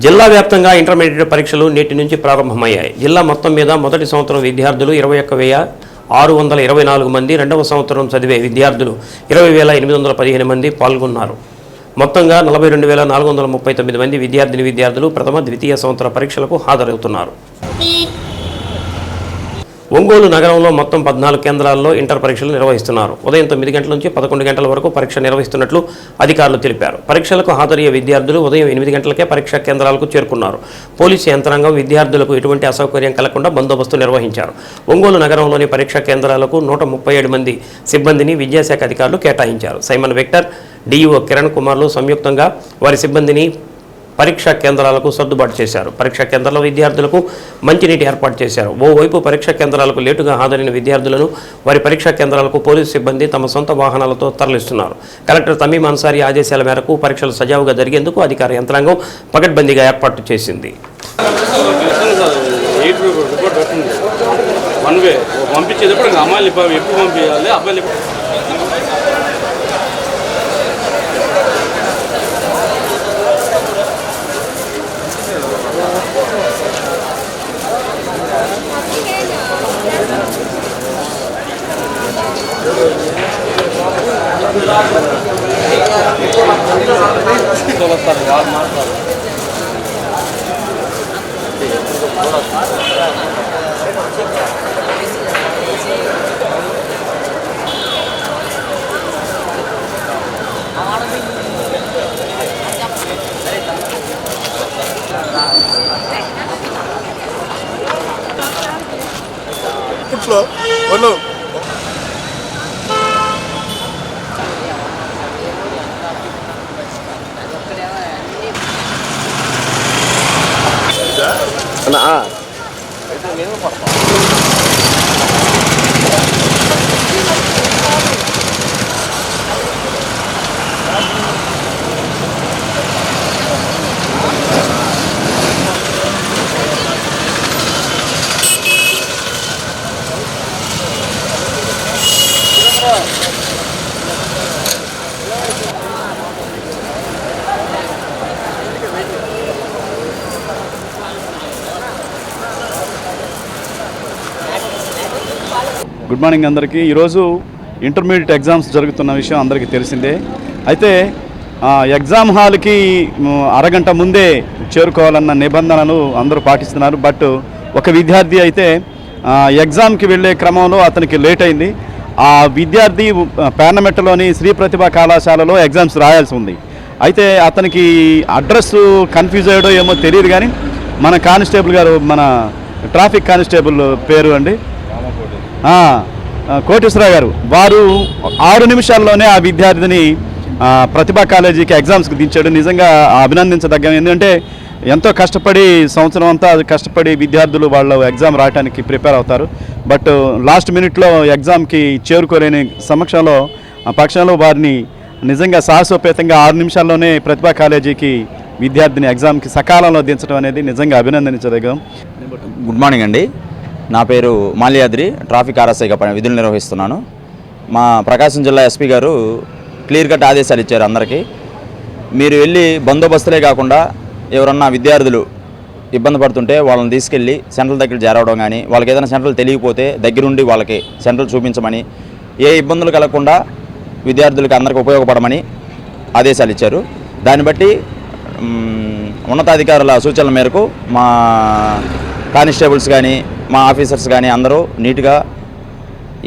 జిల్లా వ్యాప్తంగా ఇంటర్మీడియట్ పరీక్షలు నేటి నుంచి ప్రారంభమయ్యాయి. జిల్లా మొత్తం మీద మొదటి సంవత్సరం విద్యార్థులు ఇరవై ఒక్క వెయ్యి ఆరు వందల ఇరవై నాలుగు మంది రెండవ సంవత్సరం చదివే విద్యార్థులు ఇరవై వేల ఎనిమిది వందల పదిహేను మంది పాల్గొన్నారు. మొత్తంగా నలభై రెండు వేల నాలుగు వందల ముప్పై తొమ్మిది మంది విద్యార్థిని విద్యార్థులు ప్రథమ ద్వితీయ సంవత్సర పరీక్షలకు హాజరవుతున్నారు. ఒంగోలు నగరంలో మొత్తం పద్నాలుగు కేంద్రాల్లో ఇంటర్ పరీక్షలు నిర్వహిస్తున్నారు. ఉదయం తొమ్మిది గంటల నుంచి పదకొండు గంటల వరకు పరీక్ష నిర్వహిస్తున్నట్లు అధికారులు తెలిపారు. పరీక్షలకు హాజరయ్యే విద్యార్థులు ఉదయం ఎనిమిది గంటలకే పరీక్షా కేంద్రాలకు చేరుకున్నారు. పోలీసు యంత్రాంగం విద్యార్థులకు ఎటువంటి అసౌకర్యం కలగకుండా బందోబస్తు నిర్వహించారు. ఒంగోలు నగరంలోని పరీక్షా కేంద్రాలకు నూట ముప్పై ఏడు మంది సిబ్బందిని విద్యాశాఖ అధికారులు కేటాయించారు. సైమన్ విక్టర్ డిఈఓ కిరణ్ కుమార్లు సంయుక్తంగా వారి సిబ్బందిని పరీక్షా కేంద్రాలకు సర్దుబాటు చేశారు. పరీక్షా కేంద్రాల విద్యార్థులకు మంచినీటి ఏర్పాటు చేశారు. ఓవైపు పరీక్షా కేంద్రాలకు లేటుగా హాజరైన విద్యార్థులను వారి పరీక్షా కేంద్రాలకు పోలీసు సిబ్బంది తమ సొంత వాహనాలతో తరలిస్తున్నారు. కలెక్టర్ తమీం అన్సారీ ఆదేశాల మేరకు పరీక్షలు సజావుగా జరిగేందుకు అధికార యంత్రాంగం పకడ్బందీగా ఏర్పాటు చేసింది. One way. పంపించేటప్పుడు అమ్మాయిలు ఎప్పుడు పంపించాలి? అబ్బాయిలు ఇప్పట్లో వాళ్ళు గుడ్ మార్నింగ్ అందరికీ. ఈరోజు ఇంటర్మీడియట్ ఎగ్జామ్స్ జరుగుతున్న విషయం అందరికీ తెలిసిందే. అయితే ఎగ్జామ్ హాల్కి అరగంట ముందే చేరుకోవాలన్న నిబంధనలు అందరూ పాటిస్తున్నారు. బట్ ఒక విద్యార్థి అయితే ఎగ్జామ్కి వెళ్ళే క్రమంలో అతనికి లేట్ అయింది. ఆ విద్యార్థి ఆ, పేర్నమెట్టలోని శ్రీ ప్రతిభ కళాశాలలో ఎగ్జామ్స్ రాయాల్సి ఉంది. అయితే అతనికి అడ్రస్ కన్ఫ్యూజ్ అయ్యాడో ఏమో తెలియదు కానీ మన కానిస్టేబుల్ గారు మన ట్రాఫిక్ కానిస్టేబుల్ పేరు అండి కోటేశ్వరరావు గారు వారు ఆరు నిమిషాల్లోనే ఆ విద్యార్థిని ప్రతిభా కాలేజీకి ఎగ్జామ్స్కి దించాడు. నిజంగా అభినందించదగ్గం. ఎందుకంటే ఎంతో కష్టపడి సంవత్సరం అంతా కష్టపడి విద్యార్థులు వాళ్ళు ఎగ్జామ్ రాయడానికి ప్రిపేర్ అవుతారు. బట్ లాస్ట్ మినిట్లో ఎగ్జామ్కి చేరుకోలేని సమక్షంలో ఆ పక్షంలో వారిని నిజంగా సాహసోపేతంగా ఆరు నిమిషాల్లోనే ప్రతిభా కాలేజీకి విద్యార్థిని ఎగ్జామ్కి సకాలంలో దించడం అనేది నిజంగా అభినందించదగ్గం. గుడ్ మార్నింగ్ అండి. నా పేరు మాల్యాద్రి ట్రాఫిక్ ఆర్ఎస్ఐగా పని విధులు నిర్వహిస్తున్నాను. మా ప్రకాశం జిల్లా ఎస్పీ గారు క్లియర్ కట్ ఆదేశాలు ఇచ్చారు అందరికీ. మీరు వెళ్ళి బందోబస్తులే కాకుండా ఎవరన్నా విద్యార్థులు ఇబ్బంది పడుతుంటే వాళ్ళని తీసుకెళ్ళి సెంట్రల్ దగ్గర చేరవడం కానీ వాళ్ళకి ఏదైనా సెంట్రల్ తెలియకపోతే దగ్గరుండి వాళ్ళకి సెంట్రల్ చూపించమని ఏ ఇబ్బందులు కలగకుండా విద్యార్థులకు అందరికీ ఉపయోగపడమని ఆదేశాలు ఇచ్చారు. దాన్ని బట్టి ఉన్నతాధికారుల సూచనల మేరకు మా కానిస్టేబుల్స్ కానీ మా ఆఫీసర్స్ కానీ అందరూ నీట్గా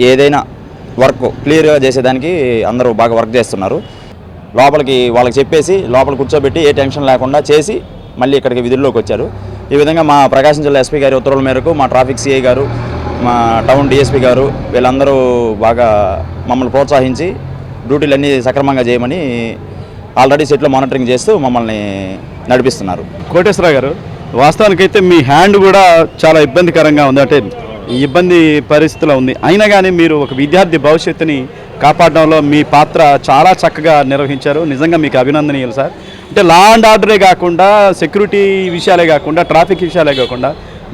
ఏదైనా వర్క్ క్లియర్గా చేసేదానికి అందరూ బాగా వర్క్ చేస్తున్నారు. లోపలికి వాళ్ళకి చెప్పేసి లోపల కూర్చోబెట్టి ఏ టెన్షన్ లేకుండా చేసి మళ్ళీ ఇక్కడికి విధుల్లోకి వచ్చారు. ఈ విధంగా మా ప్రకాశం జిల్లా ఎస్పీ గారి ఉత్తర్వుల మేరకు మా ట్రాఫిక్ సిఐ గారు మా టౌన్ డిఎస్పీ గారు వీళ్ళందరూ బాగా మమ్మల్ని ప్రోత్సహించి డ్యూటీలన్నీ సక్రమంగా చేయమని ఆల్రెడీ సెట్లో మానిటరింగ్ చేస్తూ మమ్మల్ని నడిపిస్తున్నారు. కోటేశ్వరరావు గారు వాస్తవానికైతే మీ హ్యాండ్ కూడా చాలా ఇబ్బందికరంగా ఉంది. అంటే ఇబ్బంది పరిస్థితిలో ఉంది. అయినా కానీ మీరు ఒక విద్యార్థి భవిష్యత్తుని కాపాడడంలో మీ పాత్ర చాలా చక్కగా నిర్వహించారు. నిజంగా మీకు అభినందనీయులు సార్. అంటే లా అండ్ ఆర్డరే కాకుండా సెక్యూరిటీ విషయాలే కాకుండా ట్రాఫిక్ విషయాలే కాకుండా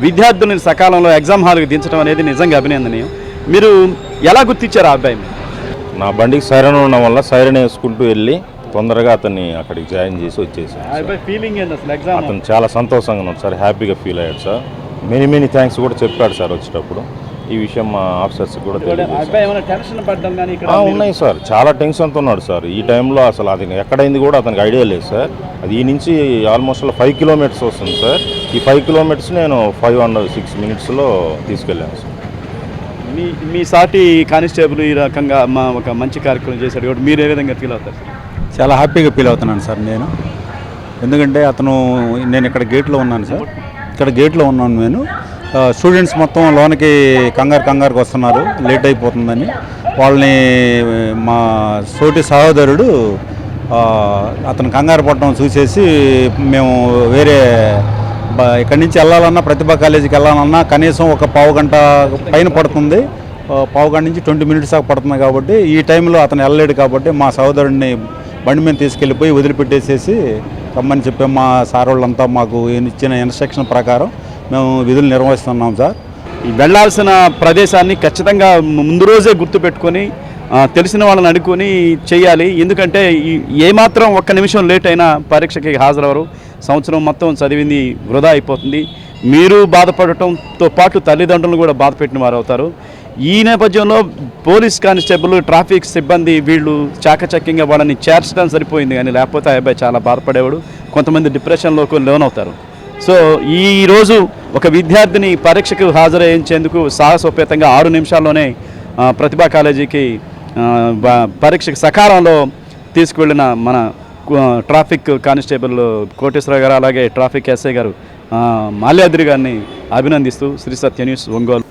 విద్యార్థులను సకాలంలో ఎగ్జామ్ హాల్కి దించడం అనేది నిజంగా అభినందనీయం. మీరు ఎలా గుర్తించారు ఆ అబ్బాయి నా బండికి సైరన్ ఉండడం వల్ల సైరన్ వేసుకుంటూ వెళ్ళి తొందరగా అతన్ని అక్కడికి జాయిన్ చేసి వచ్చేసాను అతను చాలా సంతోషంగా ఉన్నాడు సార్ హ్యాపీగా ఫీల్ అయ్యాడు సార్. మెనీ మెనీ థ్యాంక్స్ కూడా చెప్పాడు సార్ వచ్చేటప్పుడు. ఈ విషయం మా ఆఫీసర్స్ కూడా ఉన్నాయి సార్. చాలా టెన్షన్తో ఉన్నాడు సార్. ఈ టైంలో అసలు అది ఎక్కడైంది కూడా అతనికి ఐడియా లేదు సార్. అది ఈ నుంచి ఆల్మోస్ట్ ఫైవ్ కిలోమీటర్స్ వస్తుంది సార్. ఈ ఫైవ్ కిలోమీటర్స్ నేను ఫైవ్ అండ్ సిక్స్ మినిట్స్లో తీసుకెళ్ళాను సార్. మీ మీ సాటి కానిస్టేబుల్ ఈ రకంగా మా ఒక మంచి కార్యక్రమం చేశాడు కాబట్టి మీరు ఏ విధంగా ఫీల్ అవుతారు సార్? చాలా హ్యాపీగా ఫీల్ అవుతున్నాను సార్ నేను. ఎందుకంటే అతను నేను ఇక్కడ గేట్లో ఉన్నాను సార్. ఇక్కడ గేట్లో ఉన్నాను నేను. స్టూడెంట్స్ మొత్తం లోనికి కంగారు కంగారుకి వస్తున్నారు. లేట్ అయిపోతుందని. వాళ్ళని మా సోటి సహోదరుడు అతను కంగారు పడటం చూసేసి మేము వేరే బ- ఇక్కడి నుంచి వెళ్ళాలన్నా ప్రతిభా కాలేజీకి వెళ్ళాలన్నా కనీసం ఒక పావు గంట పైన పడుతుంది. పావు గంట నుంచి ట్వంటీ మినిట్స్ దాకా పడుతుంది కాబట్టి ఈ టైంలో అతను వెళ్ళలేడు కాబట్టి మా సహోదరుడిని బండి మీద తీసుకెళ్ళిపోయి వదిలిపెట్టేసేసి రమ్మని చెప్పి. మా సార్ వాళ్ళంతా మాకు ఇచ్చిన ఇన్స్ట్రక్షన్ ప్రకారం మేము విధులు నిర్వహిస్తున్నాం సార్. వెళ్ళాల్సిన వెళ్ళాల్సిన ప్రదేశాన్ని ఖచ్చితంగా ముందు రోజే గుర్తుపెట్టుకొని తెలిసిన వాళ్ళని అనుకొని చేయాలి. ఎందుకంటే ఏమాత్రం ఒక్క నిమిషం లేట్ అయినా పరీక్షకి హాజరవరు. సంవత్సరం మొత్తం చదివింది వృధా అయిపోతుంది. మీరు బాధపడటంతో పాటు తల్లిదండ్రులు కూడా బాధపెట్టిన వారు అవుతారు ఈ నేపథ్యంలో పోలీస్ కానిస్టేబుల్ ట్రాఫిక్ సిబ్బంది వీళ్ళు చాకచక్యంగా వాళ్ళని చేర్చడం సరిపోయింది కానీ లేకపోతే ఆ అబ్బాయి చాలా బాధపడేవాడు. కొంతమంది డిప్రెషన్లోకి లోనవుతారు సో ఈరోజు ఒక విద్యార్థిని పరీక్షకు హాజరయ్యేందుకు సాహసోపేతంగా ఆరు నిమిషాల్లోనే ప్రతిభా కాలేజీకి పరీక్షకు సకాలంలో తీసుకువెళ్ళిన మన ట్రాఫిక్ కానిస్టేబుల్ కోటేశ్వర గారు అలాగే ట్రాఫిక్ ఎస్ఐ గారు మాల్యాద్రి గారిని అభినందిస్తూ శ్రీ సత్య న్యూస్ ఒంగోలు.